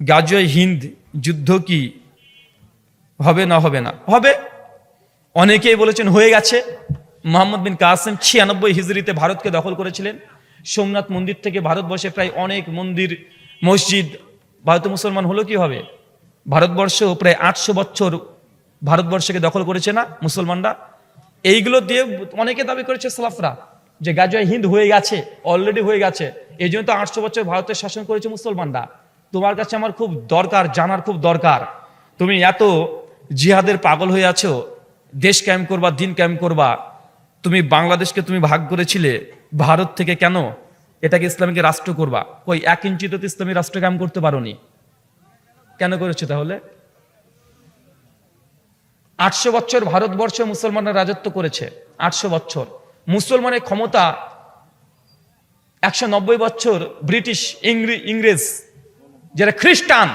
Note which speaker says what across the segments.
Speaker 1: গাজয় হিন্দ যুদ্ধ কি হবে না হবে না? হবে। অনেকেই বলেছেন হয়ে গেছে। মোহাম্মদ বিন কাসেম ছিয়ানব্বই হিজড়িতে ভারতকে দখল করেছিলেন। সোমনাথ মন্দির থেকে ভারতবর্ষে প্রায় অনেক মন্দির, মসজিদ ভারতে মুসলমান হলো কি হবে? ভারতবর্ষ প্রায় আটশো বছর ভারতবর্ষকে দখল করেছে না মুসলমানরা। এইগুলো দিয়ে অনেকে দাবি করেছে সালাফরা যে গাজয় হিন্দ হয়ে গেছে অলরেডি হয়ে গেছে। এই জন্য তো আটশো বছর ভারতের শাসন করেছে মুসলমানরা। তোমার কাছে আমার খুব দরকার, জানার খুব দরকার। তুমি এত জিহাদের পাগল হয়ে আছো, দেশ ক্যাম্প করবা, দিন ক্যাম্প করবা? তুমি বাংলাদেশকে তুমি ভাগ করেছিলে, ভারত থেকে কেন? এটাকে ইসলামীকে রাষ্ট্র করবা। ওই এক ইঞ্চি তো ইসলামী রাষ্ট্র ক্যাম্প করতে পারোনি? কেন করেছ তাহলে? আটশো বছর ভারতবর্ষে মুসলমানরা রাজত্ব করেছে, আটশো বছর। মুসলমানের ক্ষমতা একশো নব্বই বছর ব্রিটিশ ইংরে- ইংরেজ যারা খ্রিস্টান,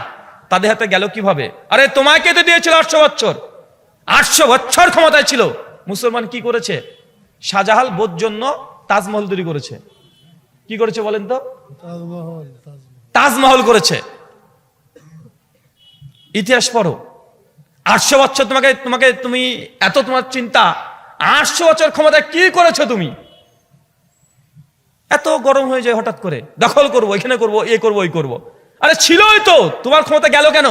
Speaker 1: তাদের হাতে গেল কীভাবে? আরে, তোমাকে তো দিয়েছিল আটশো বছর আটশো বছর ক্ষমতায় ছিল। মুসলমান কি করেছে? শাহজাহাল বোধ জন্য তাজমহল তৈরি করেছে। কি করেছে বলেন তো?
Speaker 2: তাজমহল
Speaker 1: করেছে। ইতিহাস পড়ো। আটশো বছর তোমাকে তোমাকে, তুমি এত তোমার চিন্তা। আটশো বছর ক্ষমতায় কি করেছ তুমি? এত গরম হয়ে যায় হঠাৎ করে। দখল করব, এখানে করব, এ করব, ওই করব। আরে ছিলই তো। তোমার ক্ষমতা গেল কেন?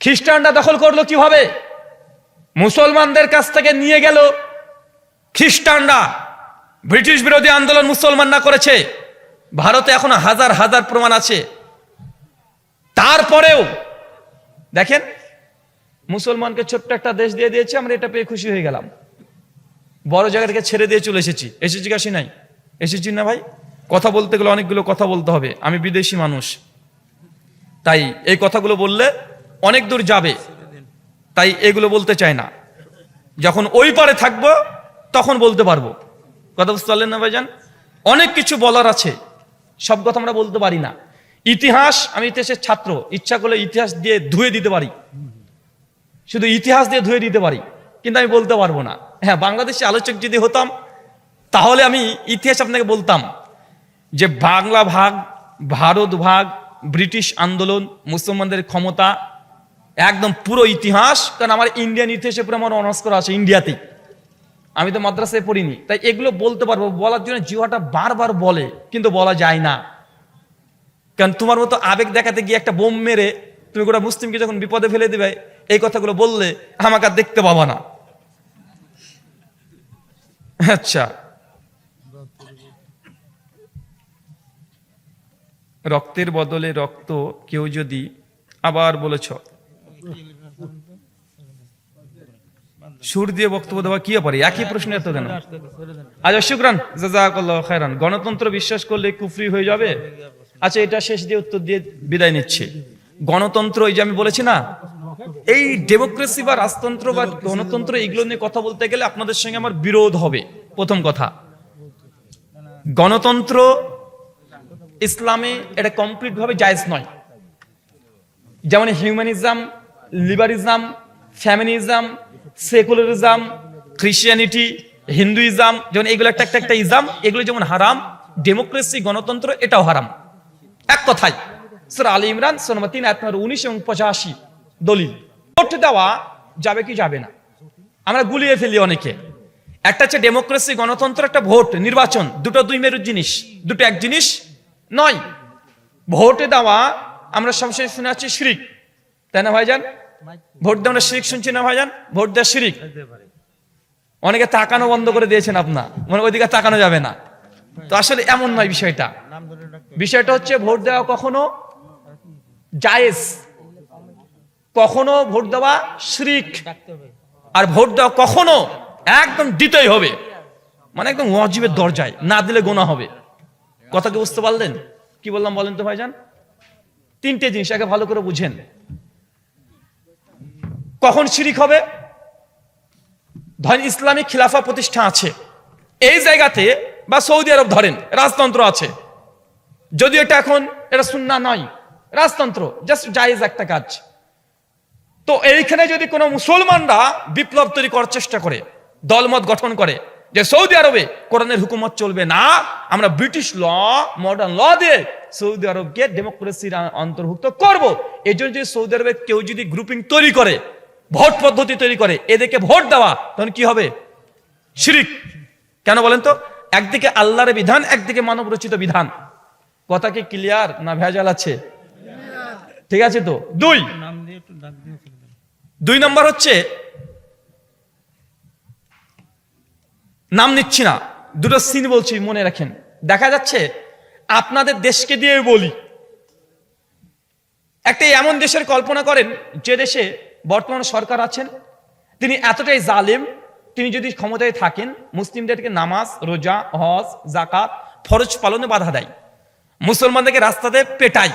Speaker 1: খ্রিস্টানরা দখল করল কীভাবে? মুসলমানদের কাছ থেকে নিয়ে গেল খ্রিস্টানরা। ব্রিটিশ বিরোধী আন্দোলন মুসলমানরা করেছে। ভারতে এখন হাজার হাজার প্রমাণ আছে। তারপরেও, দেখেন, মুসলমানকে ছোট্ট একটা দেশ দিয়ে দিয়েছে, আমরা এটা পেয়ে খুশি হয়ে গেলাম। বড় জায়গাটাকে ছেড়ে দিয়ে চলে এসেছি। এসেছি কাশি নাই? এসেছি না ভাই? কথা বলতে গেলে অনেকগুলো কথা বলতে হবে। আমি বিদেশি মানুষ। তাই এই কথাগুলো বললে অনেক দূর যাবে। তাই এগুলো বলতে চাই না। যখন ওই পারে থাকব, তখন বলতে পারব। কথা বুঝতে পারলেন না ভাইজান? অনেক কিছু বলার আছে। সব কথা আমরা বলতে পারি না। ইতিহাস, আমি ইতিহাসের ছাত্র। ইচ্ছা করলে ইতিহাস দিয়ে ধুয়ে দিতে পারি। শুধু ইতিহাস দিয়ে ধুয়ে দিতে পারি। কিন্তু আমি বলতে পারব না। হ্যাঁ বাংলাদেশে আলোচক যদি হতাম, তাহলে আমি ইতিহাস আপনাকে বলতাম। যে বাংলা ভাগ, ভারত ভাগ, ব্রিটিশ আন্দোলন, মুসলমানদের ক্ষমতা, একদম পুরো ইতিহাস, কারণ আমার ইন্ডিয়ান ইতিহাসে পুরো আমার অনার্স করা আছে ইন্ডিয়াতেই। আমি তো মাদ্রাসায় পড়িনি। তাই এগুলো বলতে পারব, বলার জন্য জিহাটা বারবার বলে, কিন্তু বলা যায় না। কারণ তোমার মতো আবেগ দেখাতে গিয়ে একটা বোম মেরে, তুমি গোটা মুসলিমকে যখন বিপদে ফেলে দেবে, এই কথাগুলো বললে আমাকে আর দেখতে পাবা না। আচ্ছা। রক্তের বদলে রক্ত কেউ যদি আবার বলেছ, সুর দিয়ে বক্তব্য দেওয়া কি পারে একই প্রশ্ন এত কেন? আচ্ছা শুক্রান, জাজাকাল্লাহ খায়রান। গণতন্ত্র বিশ্বাস করলে কুফরি হয়ে যাবে? আচ্ছা এটা শেষ দিয়ে উত্তর দিয়ে বিদায় নিচ্ছে। গণতন্ত্র, এই যে আমি বলেছি না, এই ডেমোক্রেসি বা রাজতন্ত্র বা গণতন্ত্র, এগুলো নিয়ে কথা বলতে গেলে আপনাদের সঙ্গে আমার বিরোধ হবে। প্রথম কথা, গণতন্ত্র ইসলামে এটা কমপ্লিট ভাবে জায়েজ নয়। যেমন humanism liberalism feminism secularism Christianity Hinduism যেমন এগুলো একটা একটা একটা ইজম এগুলো যেমন হারাম ডেমোক্রেসি গণতন্ত্র, এটাও হারাম। এক কথায় স্যার আলী ইমরান সোনমতিন আপনার উনিশ এবং পঁচাশি, দলিল। ভোট দেওয়া যাবে কি যাবে না? আমরা গুলিয়ে ফেলি অনেকে। একটা হচ্ছে ডেমোক্রেসি গণতন্ত্র, একটা ভোট, নির্বাচন, দুটো দুই মেরুর জিনিস, দুটো এক জিনিস নয়। ভোটে দেওয়া, আমরা সবসময় শুনে আছি শিরিক। তাই না ভাইজান? ভোট দেওয়া আমরা শিরিক শুনছি না ভাইজান? ভোট দেওয়া শিরিক। অনেকে তাকানো বন্ধ করে দিয়েছেন আপনার মনে ওইদিকে তাকানো যাবে না। তো আসলে এমন নয় বিষয়টা। বিষয়টা হচ্ছে ভোট দেওয়া কখনো জায়েজ। কখনো ভোট দেওয়া শিরিক। আর ভোট দেওয়া কখনো একদম দিতেই হবে। মানে একদম ওয়াজিবের দরজায়। না দিলে গোনা হবে। কথা কি বুঝতে পারলেন? কি বললাম বলেন তো ভাইজান? তিনটে জিনিস আগে ভালো করে বুঝেন। কখন শিরিক হবে? ধরেন ইসলামিক খিলাফা প্রতিষ্ঠা আছে। এই জায়গাতে, বা সৌদি আরব ধরেন, রাজতন্ত্র আছে। যদি এটা এখন, এটা সুন্না নয়। রাজতন্ত্র জাস্ট জায়েজ একটা কাজ। তো এইখানে যদি কোনো মুসলমানরা বিপ্লব তৈরি করার চেষ্টা করে, দলমত গঠন করে যে সৌদি আরবে কোরআনের হুকুমত চলবে না আমরা ব্রিটিশ ল মডার্ন ল দিয়ে সৌদি আরবকে ডেমোক্রেসির অন্তর্ভুক্ত করব। এই জন্য যদি সৌদি আরবে কেউ যদি গ্রুপিং তৈরি করে ভোট পদ্ধতি তৈরি করে এদেরকে ভোট দেওয়া তখন কি হবে? শিরিক। কেন বলেন তো? একদিকে আল্লাহর বিধান একদিকে মানব রচিত বিধান। কথা কি ক্লিয়ার না ভেজাল আছে? ঠিক আছে তো? দুই। দুই নম্বর হচ্ছে নাম নিচ্ছি না। দুটো সিন বলছি, মনে রাখেন। দেখা যাচ্ছে, আপনাদের দেশকে দিয়ে বলি। একটা এমন দেশের কল্পনা করেন, যে দেশে বর্তমান সরকার আছেন, তিনি এতটাই জালেম, তিনি যদি ক্ষমতায় থাকেন মুসলিমদেরকে নামাজ, রোজা, হজ জাকাত ফরজ পালনে বাধা দেয়। মুসলমানদেরকে রাস্তাতে পেটায়,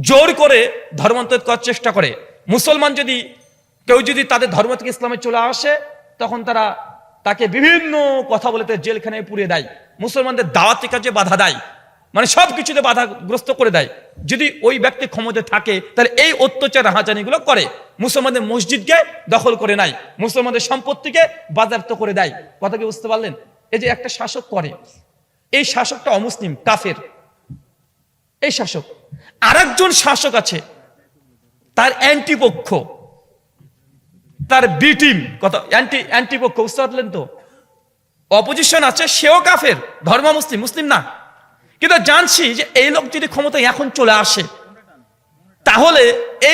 Speaker 1: জোর করে ধর্মান্তরিত করার চেষ্টা করে। মুসলমান যদি, কেউ যদি তাদের ধর্ম থেকে ইসলামে চলে আসে, তখন তারা তাকে বিভিন্ন কথা বলে তাদের জেলখানায় পুড়িয়ে দেয়। মুসলমানদের দাওয়াতি কাজে বাধা দেয়। মানে সব কিছুতে বাধাগ্রস্ত করে দেয়। যদি ওই ব্যক্তি ক্ষমতায় থাকে, তাহলে এই অত্যাচার হাজানিগুলো করে। মুসলমানদের মসজিদকে দখল করে নাই মুসলমানদের সম্পত্তিকে বাজারত করে দেয়। কথা কি বুঝতে পারলেন? এই যে একটা শাসক করে, এই শাসকটা অমুসলিম, কাফের। এই শাসক। আরেকজন শাসক আছে, তার অ্যান্টিপক্ষ। তার বি টিম কত? অ্যান্টি অ্যান্টিপক্ষ বুঝতে তো? অপোজিশন আছে, সেও কাফের, ধর্ম মুসলিম মুসলিম না। কিন্তু জানছি যে এই লোক যদি ক্ষমতায় এখন চলে আসে, তাহলে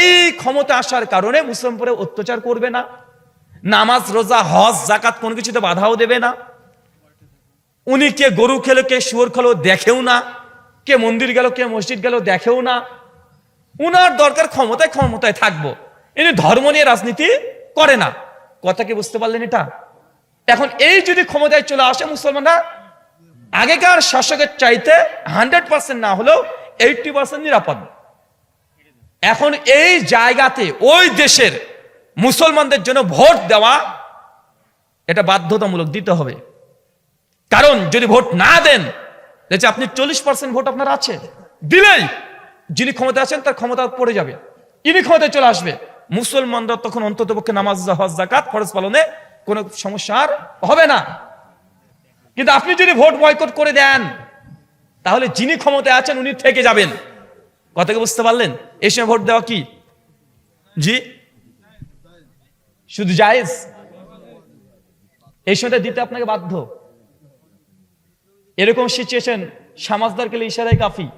Speaker 1: এই ক্ষমতা আসার কারণে মুসলিম পরে অত্যাচার করবে না, নামাজ, রোজা, হজ জাকাত কোনো কিছুতে বাধাও দেবে না। উনি কে গরু খেলো, কে শুয়োর খেলো দেখেও না, কে মন্দির গেল, কে মসজিদ গেল দেখেও না। উনার দরকার ক্ষমতায় ক্ষমতায় থাকব। ইনি ধর্ম নিয়ে রাজনীতি করে না। কথা কি বুঝতে পারলেন এটা? এখন এই যদি ক্ষমতায় চলে আসে মুসলমানরা, আগেকার শাসকের চাইতে হান্ড্রেড পার্সেন্ট না হলেও এইটটি পার্সেন্ট নিরাপদ। এখন এই জায়গাতে, ওই দেশের মুসলমানদের জন্য ভোট দেওয়া, এটা বাধ্যতামূলক দিতে হবে। কারণ যদি ভোট না দেন, দেখছি আপনি চল্লিশ পার্সেন্ট ভোট আপনার আছে। দিলেই যিনি ক্ষমতা আছেন তার ক্ষমতা পড়ে যাবে। ইনি ক্ষমতায় চলে আসবে। মুসলমানরা তখন অন্তত পক্ষে নামাজ হজ জাকাত খরচ পালনে কোনো সমস্যা আর হবে না। কিন্তু আপনি যদি ভোট বয়কট করে দেন, তাহলে যিনি ক্ষমতায় আছেন উনি থেকে যাবেন। কথা কি বুঝতে পারলেন? এই সময় ভোট দেওয়া কি? জি? শুধু জায়েজ? এই সময়টা দিতে আপনাকে বাধ্য। এরকম সিচুয়েশন সামাজদার গেলে ইশারাই কাফি।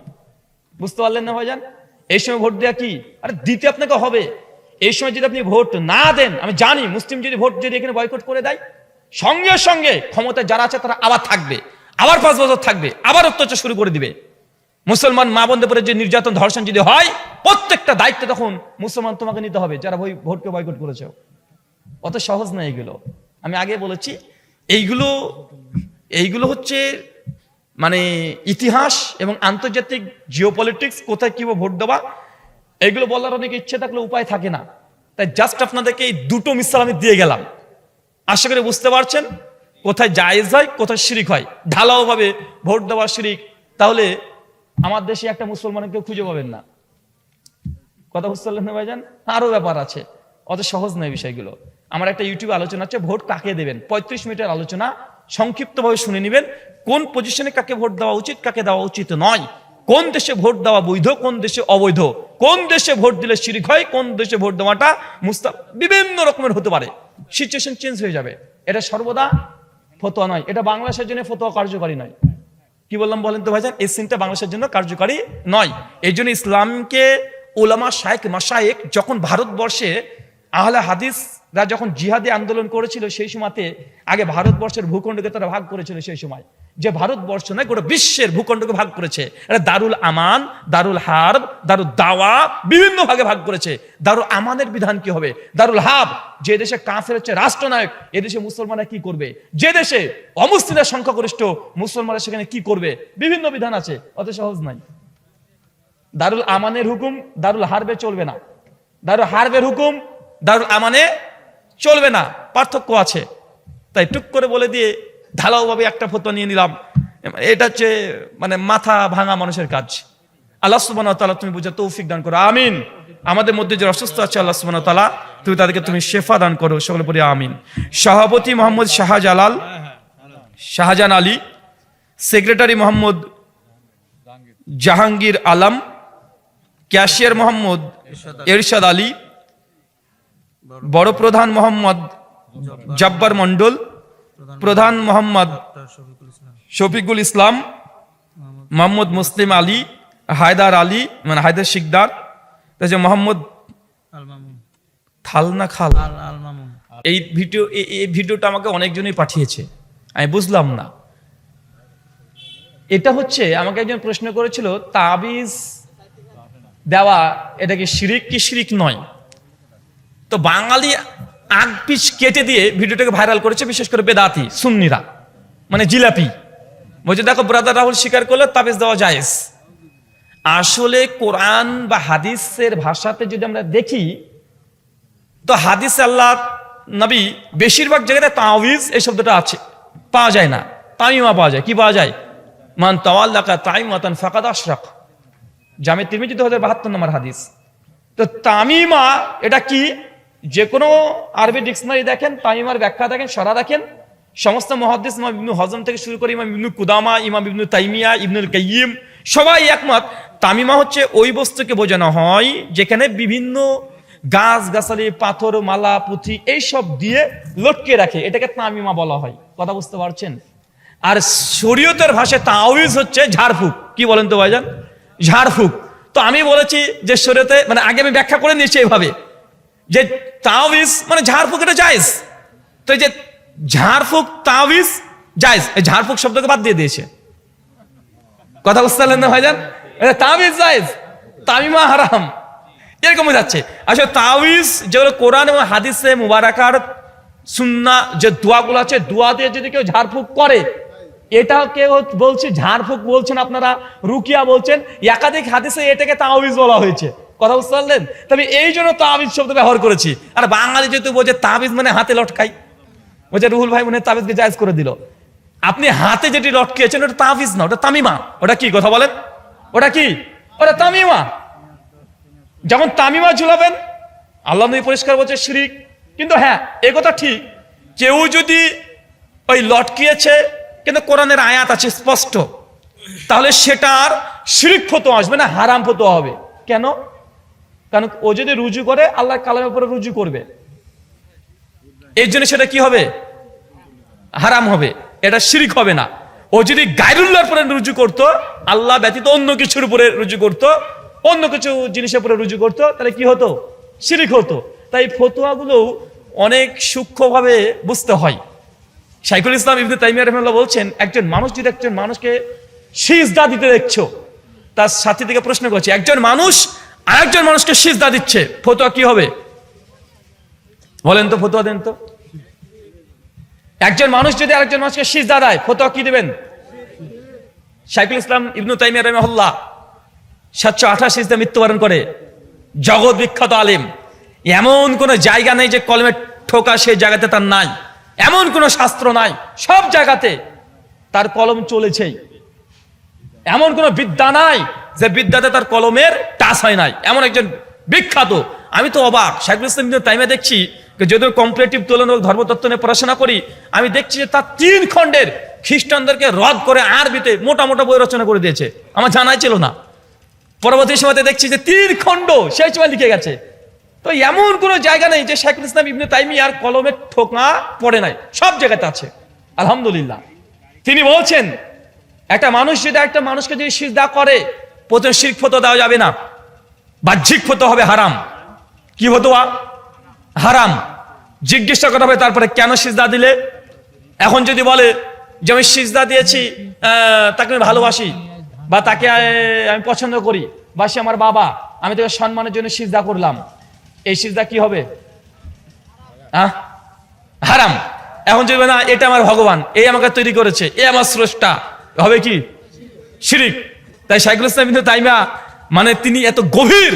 Speaker 1: বুঝতে পারলেন না ভাইজান? এই সময় ভোট দেওয়া কি? আরে দিতে আপনাকে হবে। এই সময় যদি আপনি ভোট না দেন, আমি জানি মুসলিম যদি ভোট যদি এখানে বয়কট করে দেয়, সঙ্গে সঙ্গে ক্ষমতায় যারা আছে তারা আবার থাকবে, আবার পাঁচ বছর থাকবে, আবার অত্যাচার শুরু করে দিবে। মুসলমান মা বন্ধে পরে যে নির্যাতন, ধর্ষণ যদি হয়, প্রত্যেকটা দায়িত্ব তখন মুসলমান তোমাকে নিতে হবে, যারা ওই ভোটকে বয়কট করেছে। অত সহজ না এগুলো। আমি আগে বলেছি, এইগুলো এইগুলো হচ্ছে মানে ইতিহাস এবং আন্তর্জাতিক জিওপলিটিক্স কোথায় কীভাবে ভোট দেওয়া এগুলো বলার অনেক ইচ্ছে থাকলে উপায় থাকে না। তাই জাস্ট আপনাদেরকে এই দুটো মিসাল আমি দিয়ে গেলাম। আশা করি বুঝতে পারছেন? কোথায় জায়েজ হয়, কোথায় শিরিক হয়। ঢালাও ভাবে ভোট দেওয়া শিরিক। তাহলে আমার দেশে একটা মুসলমানকে খুঁজে পাবেন না। কথা বুঝতে পারলেন ভাইজান? আরও ব্যাপার আছে। অত সহজ নয় বিষয়গুলো। আমার একটা ইউটিউবে আলোচনা আছে, ভোট কাকে দেবেন? পঁয়ত্রিশ মিনিটের আলোচনা। সংক্ষিপ্তভাবে শুনে নেবেন। কোন পজিশনে কাকে ভোট দেওয়া উচিত, কাকে দেওয়া উচিত নয়। কোন দেশে ভোট দেওয়া বৈধ, কোন দেশে অবৈধ? কোন দেশে ভোট দিলে শিরিক হয়, কোন দেশে ভোট দেওয়াটা মুস্তা বিভিন্ন রকমের হতে পারে। সিচুয়েশন চেঞ্জ হয়ে যাবে। এটা সর্বদা ফতোয়া নয়। এটা বাংলাদেশের জন্য ফতোয়া কার্যকারী নয়। কি বললাম বলেন তো ভাইজান? এই সিনটা বাংলাদেশের জন্য কার্যকারী নয়। এই জন্য ইসলামকে ওলামা শায়েক মাসায়েক যখন ভারতবর্ষে আহলে হাদিসরা যখন জিহাদি আন্দোলন করেছিল, সেই সময়তে আগে ভারতবর্ষের ভূখণ্ডকে তারা ভাগ করেছিল সেই সময়। যে ভারতবর্ষ নয়, গোটা বিশ্বের ভূখণ্ডকে ভাগ করেছে। এটা দারুল আমান, দারুল হার্ব, দারুল দাওয়া, বিভিন্ন ভাগে ভাগ করেছে। দারুল আমানের বিধান কি হবে? দারুল হাব, যে দেশে কাফের হচ্ছে রাষ্ট্রনায়ক এদেশে মুসলমানরা কি করবে? যে দেশে অমুসলিমের সংখ্যাগরিষ্ঠ মুসলমানরা সেখানে কি করবে? বিভিন্ন বিধান আছে, অত সহজ নাই দারুল আমানের হুকুম, দারুল হারবে চলবে না। দারুল হারবের হুকুম, দারুল আমানে চলবে না, পার্থক্য আছে। তাই টুক করে বলে দিয়ে ঢালাওভাবে একটা ফটো নিয়ে নিলাম। এটা হচ্ছে মানে মাথা ভাঙা মানুষের কাজ। আল্লাহ সুবাহ তালা তুমি বুঝে তৌফিক দান করো, আমিন। আমাদের মধ্যে যে অসুস্থ আছে, আল্লাহ সুবাহ তালা তুমি তাদেরকে তুমি শেফা দান করো, সকলে পরে আমিন। সভাপতি মোহাম্মদ শাহজালাল, শাহজাহান আলী, সেক্রেটারি মোহাম্মদ জাহাঙ্গীর আলম, ক্যাশিয়ার মোহাম্মদ এরশাদ আলী বড় প্রধান মোহাম্মদ জব্বার মন্ডল প্রধান মোহাম্মদ শফিকুল ইসলাম, মোহাম্মদ মুসলিম আলী, হায়দার আলী মানে হায়দার শিকদার তারপরে মোহাম্মদ থাল না খাল। এই ভিডিও এই ভিডিওটা আমাকে অনেকজনই পাঠিয়েছে। আমি বুঝলাম না। এটা হচ্ছে, আমাকে একজন প্রশ্ন করেছিল, তাবিজ দেওয়া, এটা কি শিরিক কি শিরিক নয়? তো বাঙালি আগ পিস কেটে দিয়ে ভিডিওটাকে ভাইরাল করেছে বিশেষ করে বেদাতি, সুন্নিরা মানে জিলাপি। বলছে, দেখো ব্রাদার রাহুল স্বীকার করলে, তাবিজ দেওয়া জায়েজ। আসলে কোরআন বা হাদিসের ভাষাতে যদি আমরা দেখি, তো হাদিস আল্লাহ নবী বেশিরভাগ জায়গাতে তাওয়িজ এই শব্দটা আছে। পাওয়া যায় না। তামিমা পাওয়া যায়। কি পাওয়া যায়? মান তাওয়াল্লাকা তাইমাতান ফাকাদ আশরাক। জামে তিরমিজি দু হাজার বাহাত্তর নম্বর হাদিস। তো তামিমা এটা কি? যে কোনো আরবি ডিকশনারি দেখেন তামিমার ব্যাখ্যা দেখেন, সরা দেখেন। সমস্ত মহাদিস ইমাম ইবনু হজম থেকে শুরু করে ইমাম ইবনু কুদামা, ইমাম ইবনু তাইমিয়া, ইবনুল কাইয়িম, সবাই একমত। তামিমা হচ্ছে ওই বস্তুকে বোঝানো হয় যেখানে বিভিন্ন গাছ গাছালি পাথর, মালা, পুঁথি এইসব দিয়ে লটকে রাখে। এটাকে তামিমা বলা হয়। কথা বুঝতে পারছেন? আর শরীয়তের ভাষায় তাওয়িজ হচ্ছে ঝাড়ফুক। কি বলেন তো ভাইজান? ঝাড়ফুক। তো আমি বলেছি যে শরীয়তে মানে আগে আমি ব্যাখ্যা করে নিয়েছি এইভাবে। যে তাওয়িজ মানে ঝাড়ফুক এটা জায়েজ। তো এই যে ঝাড়ফুক, তাওয়িজ, জায়েজ, এই ঝাড়ফুক শব্দকে বাদ দিয়ে দিয়েছে। কথা বুঝতে পারলেন না ভাইজান? এটা তাওয়িজ জায়েজ, তামিমা হারাম। এরকম যাচ্ছে। আসলে তাওয়িজ যেগুলো কোরআন এবং হাদিসে মুবারাকার সুন্না যে দোয়াগুলো আছে, দোয়া দিয়ে যদি কেউ ঝাড়ফুঁক করে এটা কেউ বলছে, ঝাড়ফুঁক বলছেন আপনারা, রুকিয়া বলছেন, একাধিক হাদিসে এটাকে তাওয়িজ বলা হয়েছে। কথা বুঝতে পারলেন? তবে এই জন্য তাবিজ শব্দ ব্যবহার করেছি। আর বাঙালি যেহেতু বলছে তাবিজ মানে হাতে লটকাই। বলছে রুহুল ভাই মনে তাবিজকে জায়জ করে দিল। আপনি হাতে যেটি লটকিয়েছেন, ওটা তাবিজ না, ওটা তামিমা। ওটা কি, কথা বলেন? ওটা কি? ওটা তামিমা। যেমন তামিমা ঝুলাবেন, আল্লাহ নবী পরিষ্কার বলছে শিরিক। কিন্তু হ্যাঁ এ কথা ঠিক। কেউ যদি ওই লটকিয়েছে, কিন্তু কোরআনের আয়াত আছে স্পষ্ট, তাহলে সেটার শিরিক ফতো আসবে না, হারাম ফতো হবে। কেন? কারণ ও যদি রুজু করে আল্লাহ কালামের উপরে রুজু করবে। এর জন্য সেটা কি হবে? হারাম হবে। এটা শিরিক হবে না। ও যদি গাইরুল্লাহর উপরে রুজু করতো, আল্লাহ ব্যতীত অন্য কিছুর উপরে রুজু করতো, অন্য কিছু জিনিসের উপরে রুজু করতো, তাহলে কি হতো? শিরিক হতো। তাই ফতোয়াগুলো অনেক সূক্ষ্মভাবে বুঝতে হয়। শাইখুল ইসলাম ইবনে তাইমিয়া রহমাল্লাহ বলছেন, একজন মানুষ যদি একজন মানুষকে সিজদা দিতে দেখছ, তার সাথী থেকে প্রশ্ন করছে, একজন মানুষ আরেকজন মানুষকে সিজদা দিচ্ছে, ফতোয়া কি হবে? বলেন তো, ফতোয়া দেন তো। একজন মানুষ যদি আরেকজন মানুষকে সিজদা দেয়, ফতোয়া কি দিবেন? শাইখুল ইসলাম ইবনু তাইমিয়া রহমাল্লাহ সাতশো আঠাশ ইসতে মৃত্যুবরণ করে। জগৎ বিখ্যাত আলিম। এমন কোন জায়গা নেই যে কলমে ঠোকা সেই জায়গাতে তার নাই। এমন কোন শাস্ত্র নাই। সব জায়গাতে তার কলম চলেছেই। এমন কোন বিদ্যা নাই যে বিদ্যাতে তার কলমের টাচ হয় নাই। এমন একজন বিখ্যাত। আমি তো অবাক। শাইখুল ইসলাম তাইমিয়া দেখছি যদিও কম্পারেটিভ তুলনামূলক ধর্মতত্ত্ব নিয়ে পড়াশোনা করি, আমি দেখছি যে তার তিন খণ্ডের খ্রিস্টানদেরকে রদ করে আরবিতে মোটা মোটা বই রচনা করে দিয়েছে। আমার জানাই ছিল না। পরবর্তী সময়তে দেখছি যে তিন খণ্ড সেই সময় লিখে গেছে। তো এমন কোনো জায়গা নেই যে শেখুল ইসলাম ইবনে তাইমি আর কলমের ঠোকা পড়ে নাই। সব জায়গাতে আছে। আলহামদুলিল্লাহ। তিনি বলছেন একটা মানুষ যদি একটা মানুষকে যদি সিজদা করে, প্রথমে শির্ক ফতো দেওয়া যাবে না। বাহ্যিক ফতো হবে হারাম। কি হতো হারাম। জিজ্ঞাসা করা হবে, তারপরে কেন সিজদা দিলে? এখন যদি বলে যে আমি সিজদা দিয়েছি তাকে আমি ভালোবাসি, বা তাকে আমি পছন্দ করি, বা সে আমার বাবা, আমি তাকে সম্মানের জন্য সিজদা করলাম, এই সিজদা কি হবে? আহ? হারাম। এখন যদি না, এটা আমার ভগবান এই আমাকে তৈরি করেছে, এ আমার স্রষ্টা হবে কি? শিরিক। তাই শাইখুল ইসলাম কিন্তু তাইমা মানে তিনি এত গভীর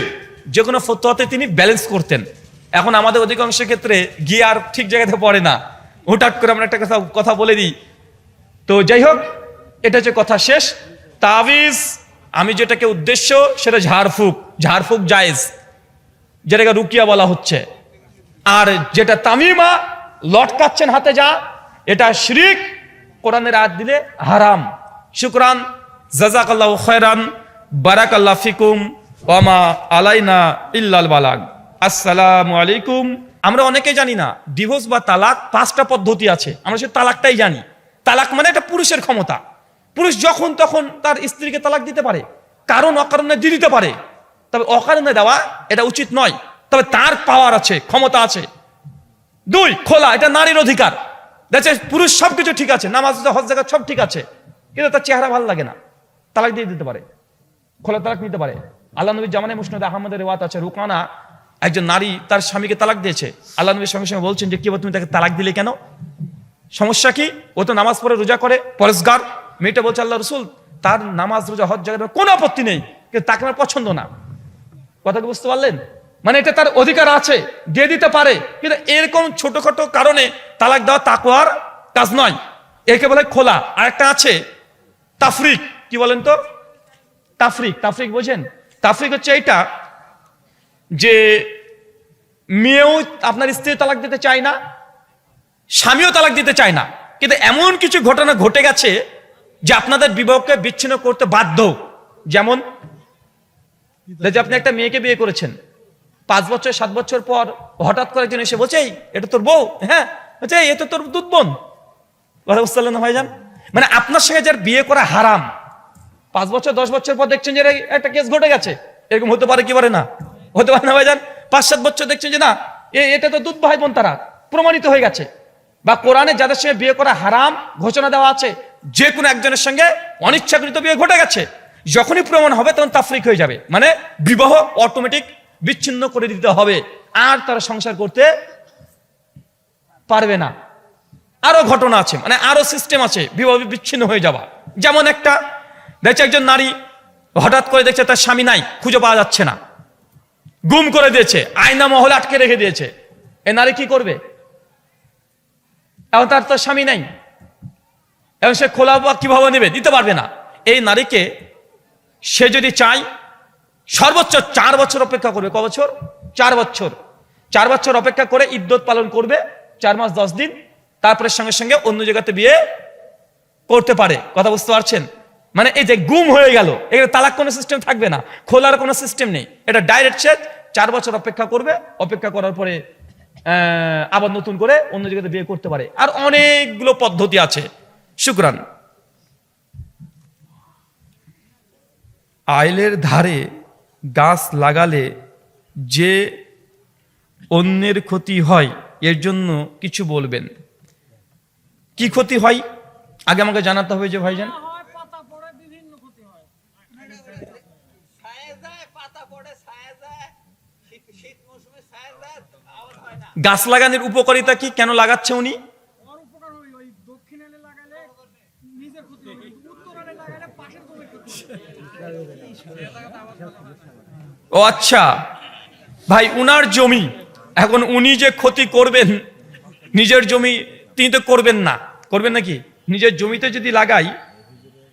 Speaker 1: যে কোনো ফতোয়াতে তিনি ব্যালেন্স করতেন। এখন আমাদের অধিকাংশ ক্ষেত্রে গিয়ে আর ঠিক জায়গাতে পড়ে না। হুটাট করে আমরা একটা কথা কথা বলে দিই। তো যাই হোক, এটা হচ্ছে কথা শেষ। তাবিজ, আমি যেটাকে উদ্দেশ্য, সেটা ঝাড়ফুক। ঝাড়ফুক জায়েজ, যেটাকে রুকিয়া বলা হচ্ছে। আর যেটা তামিমা, লটকাচ্ছেন হাতে যা, এটা শিরিক, কোরআনের আয়াত দিলে হারাম। শুকরান জাজাকাল্লাহ খয়রান বারাক আল্লাহ ফিকুম ওয়ামা আলাইনা ইল্লাল বালাগ। আসসালামু আলাইকুম। আমরা অনেকে জানি না, ডিভোর্স বা তালাক পাঁচটা পদ্ধতি আছে। আমরা সে তালাকটাই জানি। তালাক মানে এটা পুরুষের ক্ষমতা। পুরুষ যখন তখন তার স্ত্রীকে তালাক দিতে পারে। কারণ অকারণে দিয়ে দিতে পারে। তবে অকারণে দেওয়া এটা উচিত নয়। তবে তার পাওয়ার আছে, ক্ষমতা আছে। দুই, খোলা, এটা নারীর অধিকার। দেখছে পুরুষ সবকিছু ঠিক আছে, নামাজ, হজ জায়গা সব ঠিক আছে। কিন্তু তার চেহারা ভালো লাগে না। তালাক দিয়ে দিতে পারে। খোলা তালাক নিতে পারে। আল্লাহ নবীর জামানে মুসনাদ আহমদের রেওয়াত আছে, রুকানা একজন নারী তার স্বামীকে তালাক দিয়েছে। আল্লাহ নবীর সঙ্গে সঙ্গে বলছেন যে, কি তুমি তাকে তালাক দিলে কেন? সমস্যা কি? ও তো নামাজ পড়ে, রোজা করে, পরেশগার। মেয়েটা বলছে, আল্লাহ রসুল, তার নামাজ, রোজা, হজ জায়গায় কোনো আপত্তি নেই। কিন্তু তাকে আমার পছন্দ না। কথা বুঝতে পারলেন? মানে এটা তার অধিকার আছে, দিয়ে দিতে পারে। কিন্তু এরকম ছোটখাটো কারণে তালাক দেওয়া তাকওয়ার কাজ নয়। একে বলে খোলা। আর একটা আছে তাফরিক, কি বলেন তো? তাফরিক তাফরিক বোঝেন? তাফরিক হচ্ছে এইটা যে মেয়েও আপনার স্ত্রী তালাক দিতে চায় না, স্বামীও তালাক দিতে চায় না। কিন্তু এমন কিছু ঘটনা ঘটে গেছে যে আপনাদের বিবাহকে বিচ্ছিন্ন করতে বাধ্য। যেমন, যে আপনি একটা মেয়েকে বিয়ে করেছেন, পাঁচ বছর, সাত বছর পর হঠাৎ করে একজন এসে বলছে এটা তোর বউ? হ্যাঁ বলছে এ তো তোর দুধ বোন। কথা বুঝতে পারলেন না ভাইজান। মানে আপনার সঙ্গে যার বিয়ে করা হারাম, পাঁচ বছর, দশ বছর পর দেখছেন যে একটা কেস ঘটে গেছে, এরকম হতে পারে কি পারে না? হতে পারে না ভাইজান? পাঁচ, সাত বছর দেখছেন যে না এটা তো দুধ ভাই বোন তারা, প্রমাণিত হয়ে গেছে। বা কোরআনে যাদের সঙ্গে বিয়ে করা হারাম ঘোষণা দেওয়া আছে, যে কোনো একজনের সঙ্গে অনিচ্ছাকৃত বিয়ে ঘটে গেছে, যখনই প্রমাণ হবে তখন তাফরিক হয়ে যাবে। মানে বিবাহ অটোমেটিক বিচ্ছিন্ন করে দিতে হবে, আর তারা সংসার করতে পারবে না। আরও ঘটনা আছে মানে আরও সিস্টেম আছে, বিবাহ বিচ্ছিন্ন হয়ে যাওয়া। যেমন একটা, দেখছে একজন নারী হঠাৎ করে দেখছে তার স্বামী নাই, খুঁজে পাওয়া যাচ্ছে না। গুম করে দিয়েছে, আয়না মহলে আটকে রেখে দিয়েছে। এ নারী কি করবে? এখন তার তো স্বামী নাই। এবং সে খোলা কীভাবে নেবে? দিতে পারবে না। এই নারীকে সে যদি চায়, সর্বোচ্চ চার বছর অপেক্ষা করবে। ক বছর? চার বছর। চার বছর অপেক্ষা করে ইদ্যত পালন করবে, চার মাস, দশ দিন। তারপরে সঙ্গে সঙ্গে অন্য জায়গাতে বিয়ে করতে পারে। কথা বুঝতে পারছেন? মানে এই যে গুম হয়ে গেল, এখানে তালাক কোনো সিস্টেম থাকবে না, খোলার কোনো সিস্টেম নেই। এটা ডাইরেক্ট সেট চার বছর অপেক্ষা করবে, অপেক্ষা করার পরে আবার নতুন করে অন্য জায়গাতে বিয়ে করতে পারে। আর অনেকগুলো পদ্ধতি আছে। শুক্রান। আইলের ধারে গাছ লাগালে যে অন্যের ক্ষতি হয়, এর জন্য কিছু বলবেন? কি ক্ষতি হয়? আগে আমাকে জানাতে হবে যে ভাইজান। গাছ লাগানোর উপকারিতা কি? কেন লাগাচ্ছে উনি? ও আচ্ছা। ভাই উনার জমি এখন উনি যে ক্ষতি করবেন নিজের জমি তিনি তো করবেন না। করবেন নাকি? নিজের জমিতে যদি লাগাই,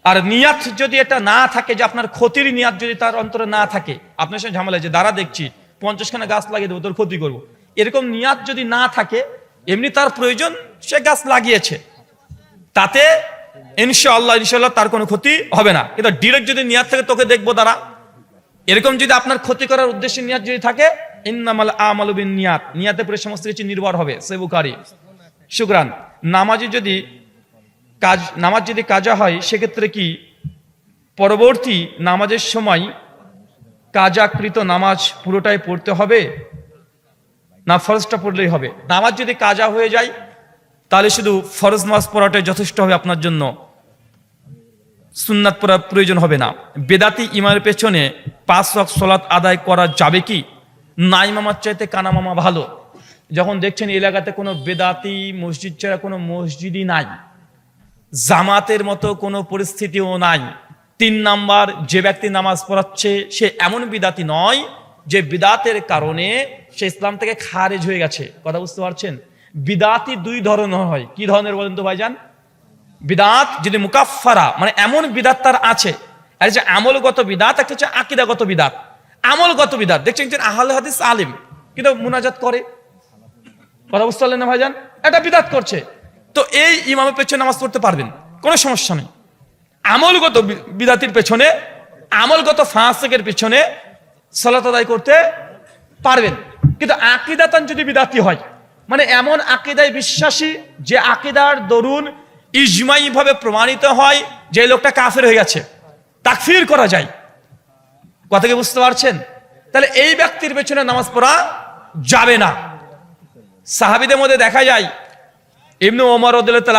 Speaker 1: আর নিয়াত যদি এটা না থাকে, যে আপনার ক্ষতির নিয়াত যদি তার অন্তরে না থাকে, আপনার সঙ্গে ঝামেলা, যে দ্বারা দেখছি, পঞ্চাশখানা গাছ লাগিয়ে দেবো, তোর ক্ষতি করব। এরকম নিয়াত যদি না থাকে, এমনি তার প্রয়োজন, সে গাছ লাগিয়েছে। তাতে ইনশাআল্লাহ ইনশাআল্লাহ তার কোনো ক্ষতি হবে না। কিন্তু ডিরেক্ট যদি নিয়াত থেকে, তোকে দেখব দ্বারা এরকম যদি আপনার ক্ষতি করার উদ্দেশ্যে নিয়াত যদি থাকে, ইন্নামাল আমালু বিন নিয়াত। নিয়াতে পরে সমস্ত কিছু নির্ভর হবে। সে বুখারি। শুক্রান। নামাজে যদি কাজ, নামাজ যদি কাজা হয়, সেক্ষেত্রে কি পরবর্তী নামাজের সময় কাজাকৃত নামাজ পুরোটাই পড়তে হবে? না, ফরজটা পড়লেই হবে? নামাজ যদি কাজা হয়ে যায়, তাহলে শুধু ফরজ নামাজ পড়াটাই যথেষ্ট হবে আপনার জন্য। সুন্নাত পড়ার প্রয়োজন হবে না। বেদাতি ইমামের পেছনে পাঁচ ওয়াক্ত সলাৎ আদায় করা যাবে কি? নাই মামার চাইতে কানা মামা ভালো। যখন দেখছেন এলাকাতে কোনো বেদাতি, মসজিদ ছাড়া কোনো মসজিদই নাই, জামাতের মতো কোনো পরিস্থিতিও নাই। তিন নাম্বার, যে ব্যক্তি নামাজ পড়াচ্ছে, সে এমন বিদাতি নয় যে বিদাতের কারণে সে ইসলাম থেকে খারেজ হয়ে গেছে। কথা বুঝতে পারছেন? বিদাতি দুই ধরনের হয়। কি ধরনের বলেন তো ভাইজান? বিদাত যদি মুকাফফারা মানে এমন বিদাত তার আছে, আর যে আমলগত বিদাত, একটা হচ্ছে আকিদাগত বিদাত। আমলগত বিদাত, দেখছেন যে আহলে হাদিস আলিম, কিন্তু মুনাজাত করে। কথা বুঝতে পারলেন না ভাইজান? এটা বিদাত করছে। তো এই ইমামের পেছনে নামাজ পড়তে পারবেন, কোনো সমস্যা নেই। আমলগত বিদাতির পেছনে, আমলগত ফাঁসেকের পেছনে সালাত আদায় করতে পারবেন। কিন্তু আকিদাতান যদি বিদাতি হয় মানে এমন আকিদায় বিশ্বাসী যে আকিদার দরুন ইজমাই ভাবে প্রমাণিত হয় যে লোকটা কাফের হয়ে গেছে, তাকফির করা যায়। কথা কি বুঝতে পারছেন? তাহলে এই ব্যক্তির পেছনে নামাজ পড়া যাবে না। সাহাবিদের মধ্যে দেখা যায়, ইবনু ওমর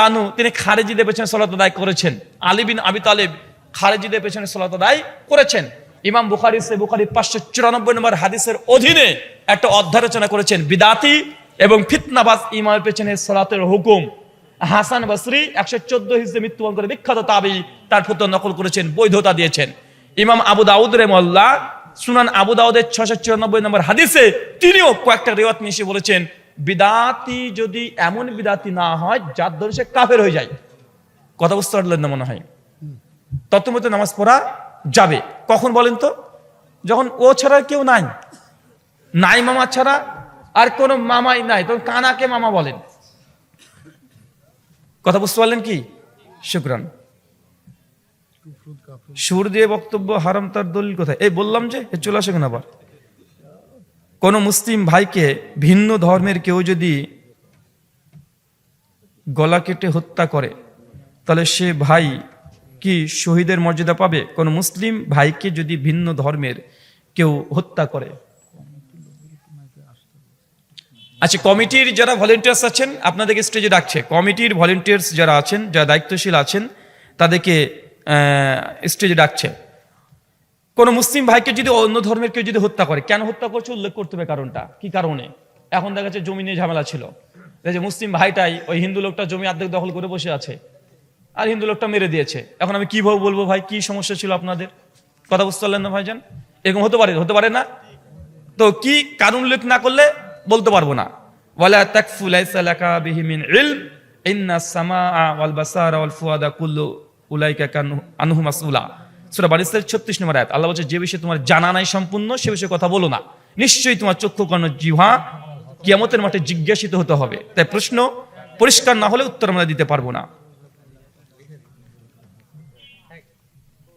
Speaker 1: আনহু, তিনি খারেজিদের পেছনে সলাত আদায় করেছেন। আলী বিন আবি তালেব খারেজিদের পেছনে সলাত আদায় করেছেন। ইমাম বুখারি সে বুখারি, পাঁচশো চুরানব্বই নম্বর হাদিসের অধীনে একটা অধ্যায় রচনা করেছেন, বিদাতি এবং ফিতনাবাজ ইমামের পেছনে সলাতের হুকুম। হাসান বাসরি একশো চোদ্দ হিসেবে মৃত্যুবরণ করে বিখ্যাত তাবি, তার পুত্র নকল করেছেন, বৈধতা দিয়েছেন। ইমাম আবু দাউদ রেমল্লা সুনান আবু দাউদের ছশো চুরানব্বই নম্বর হাদিসে তিনিও কয়েকটা রেওয়াত মিশিয়ে বলেছেন বিদাতি যদি এমন বিদাতি না হয় যার ধরে সে কাফের হয়ে যায়। কথা বুঝতে পারলেন না মনে হয়? তত্ত্বমতে নামাজ পড়া যাবে। কখন বলেন তো? যখন ও ছাড়া কেউ নাই। নাই মামা ছাড়া আর কোনো মামাই নাই। তখন কানাকে মামা বলেন। কথা বুঝতে পারলেন কি? শুক্রান। সুর দিয়ে বক্তব্য হারাম তার দলিল কোথায়? এই বললাম যে চলে আসে কেন আবার? কোন মুসলিম ভাইকে ভিন্ন ধর্মের কেউ যদি গলা কেটে হত্যা করে, তাহলে সে ভাই কি শহীদের মর্যাদা পাবে? কোন মুসলিম ভাইকে যদি ভিন্ন ধর্মের কেউ হত্যা করে। আচ্ছা কমিটির যারা ভলেন্টিয়ার্স আছেন, আপনাদেরকে স্টেজে ডাকছে। কমিটির ভলেন্টিয়ার্স যারা আছেন, যারা দায়িত্বশীল আছেন, তাদেরকে স্টেজে ডাকছে। কোন মুসলিম ভাইকে যদি অন্য ধর্মের কেউ যদি হত্যা করে, কেন হত্যা করছে? উল্লেখ করতে হবে কারণটা। কি কারণে? এখন দেখা যাচ্ছে জমি নিয়ে ঝামেলা ছিল। যে মুসলিম ভাইটাই, ওই হিন্দু লোকটা জমি অর্ধেক দখল করে বসে আছে আর হিন্দু লোকটা মেরে দিয়েছে। এখন আমি কীভাবে বলব ভাই? কি সমস্যা ছিল আপনাদের? কথা বুঝতে পারলেন না ভাইজান? এরকম হতে পারে হতে পারে না? তো কি কারণ উল্লেখ না করলে বলতে পারব না। ওয়ালা ইন্না আনহু সূরা বানিসের 36 নম্বর আয়াত। আল্লাহ বলছে, যে বিষয়ে তোমার জানা নাই সম্পূর্ণ, সে বিষয়ে কথা বলো না। নিশ্চয়ই তোমার চক্ষু কর্ণ জিহা কিয়ামতের মাঠে জিজ্ঞাসিত হতে হবে। তাই প্রশ্ন পরিষ্কার না হলে উত্তর আমরা দিতে পারব না।